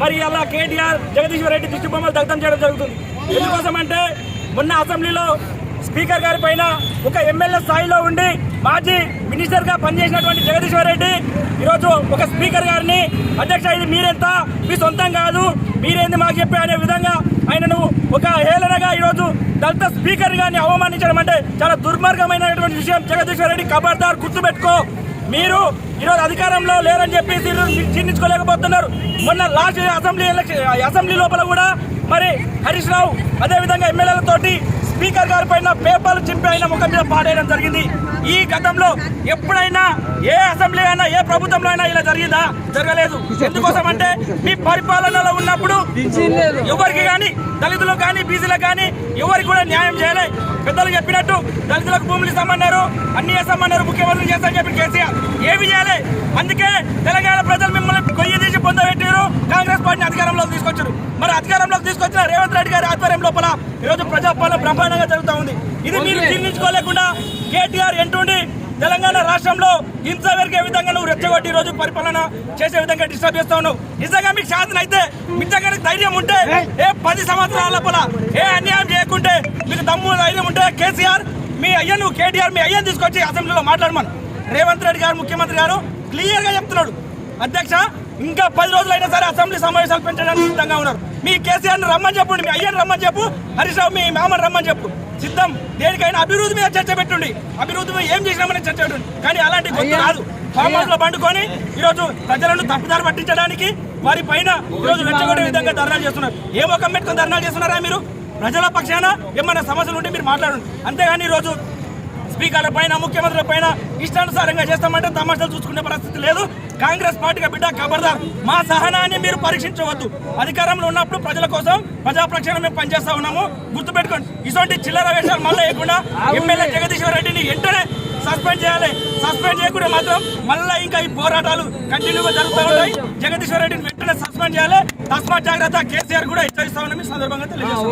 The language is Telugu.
మరి అలా కేటీఆర్ జగదీశ్వర్ రెడ్డి దిష్టి బొమ్మలు దగ్ధం చేయడం జరుగుతుంది. ఎందుకోసం అంటే మొన్న అసెంబ్లీలో స్పీకర్ గారి పైన ఒక ఎమ్మెల్యే స్థాయిలో ఉండి మాజీ మినిస్టర్గా పనిచేసినటువంటి జగదీశ్వర్ రెడ్డి ఈరోజు ఒక స్పీకర్ గారిని అధ్యక్ష ఇది మీరెంత? మీ సొంతం కాదు మీరేంది మాకు చెప్పి? అనే విధంగా ఆయనను ఒక హేళనగా ఈరోజు దళిత స్పీకర్ గారిని అవమానించడం అంటే చాలా దుర్మార్గమైనటువంటి విషయం. జగదీశ్వర్ రెడ్డి ఖబర్దార్ గుర్తుపెట్టుకో. మీరు ఈరోజు అధికారంలో లేరని చెప్పేసి జీర్ణించుకోలేకపోతున్నారు మొన్న లాస్ట్ అసెంబ్లీ అసెంబ్లీ లోపల కూడా మరి హరీష్ రావు అదేవిధంగా ఎమ్మెల్యేలతోటి స్పీకర్ గారి పైన పేపర్లు చింపి ఆయన ముఖం మీద పాడేయడం జరిగింది. ఈ గతంలో ఎప్పుడైనా ఏ అసెంబ్లీ అయినా ఏ ప్రభుత్వంలో అయినా ఇలా జరిగిందా? జరగలేదు. ఎందుకోసం అంటే మీ పరిపాలనలో ఉన్నప్పుడు ఎవరికి కానీ దళితులకు కానీ బీసీలకు కానీ ఎవరికి కూడా న్యాయం చేయలే. పెద్దలు చెప్పినట్టు దళితులకు భూములు ఇస్తామన్నారు అన్ని ఇస్తామన్నారు ముఖ్యమంత్రి చేస్తామని చెప్పి కేసీఆర్ ఏమి చేయాలి. అందుకే తెలంగాణ ప్రజలు కాంగ్రెస్ పార్టీని అధికారంలోకి తీసుకొచ్చారు. మరి అధికారంలోకి తీసుకొచ్చిన రేవంత్ రెడ్డి గారి ఆధ్వర్యం లోపల ఈరోజు ప్రజాపాలన బ్రహ్మాండంగా జరుగుతూ ఉంది. ఇది మీరు జీర్ణించుకోలేకుండా కేటీఆర్ ఎంటుండి తెలంగాణ రాష్ట్రంలో హింస పెరిగే విధంగా నువ్వు రెచ్చగొట్టి ఈ రోజు పరిపాలన చేసే విధంగా డిస్టర్బ్ చేస్తా ఉన్నావు. నిజంగా మీకు శాతం అయితే మీ దగ్గర ధైర్యం ఉంటే ఏ పది సంవత్సరాల లోపల ఏ అన్యాయం చేయకుంటే మీకు దమ్ము ధైర్యం ఉంటే కేసీఆర్ మీ అయ్యను కేటీఆర్ మీ అయ్యను తీసుకొచ్చి అసెంబ్లీలో మాట్లాడమను. రేవంత్ రెడ్డి గారు ముఖ్యమంత్రి గారు క్లియర్గా చెప్తున్నాడు. అధ్యక్ష ఇంకా పది రోజులైనా సరే అసెంబ్లీ సమావేశాలు పెంచడానికి సిద్ధంగా ఉన్నారు. మీ కేసీఆర్ రమ్మని చెప్పండి మీ అయ్యని రమ్మని చెప్పు హరీష్ రావు మీ మామని రమ్మని చెప్పు. సిద్ధం. దేనికైనా అభివృద్ధి మీద చర్చ పెట్టుండి. అభివృద్ధి మీద ఏం చేసినామని చర్చ పెట్టండి కానీ అలాంటి గొంతు రాదు. ఫామ్ హౌస్లో పండుకొని ఈరోజు ప్రజలను తప్పుదారి పట్టించడానికి వారి పైన ఈరోజు రెచ్చగొట్టే విధంగా ధర్నాలు చేస్తున్నారు. ఏ ముఖం పెట్టుకొని ధర్నాలు చేస్తున్నారా మీరు? ప్రజల పక్షాన ఏమైనా సమస్యలు ఉంటే మీరు మాట్లాడండి. అంతేగాని ఈరోజు స్పీకర్ల పైన ముఖ్యమంత్రుల పైన ఇష్టానుసారంగా చేస్తామంటే తమాషాలు చూసుకునే పరిస్థితి లేదు. కాంగ్రెస్ పార్టీగా బిడ్డ ఖబర్దార్ మా సహనాన్ని మీరు పరీక్షించవద్దు. అధికారంలో ఉన్నప్పుడు ప్రజల కోసం ప్రజా ప్రక్షాళన మేము పనిచేస్తా ఉన్నాము. గుర్తుపెట్టుకోండి ఇటువంటి చిల్లర వేషాలు మళ్ళీ వేయకుండా ఎమ్మెల్యే జగదీశ్వర్ రెడ్డిని వెంటనే సస్పెండ్ చేయాలి. సస్పెండ్ చేయకుండా మాత్రం మళ్ళీ ఇంకా ఈ పోరాటాలు కంటిన్యూగా జరుగుతూ ఉంటాయి. జగదీశ్వర్ రెడ్డిని వెంటనే సస్పెండ్ చేయాలి. తస్మాత్ జాగ్రత్త కేసీఆర్ కూడా హెచ్చరిస్తా ఉన్నాం ఈ సందర్భంగా తెలియజేస్తాం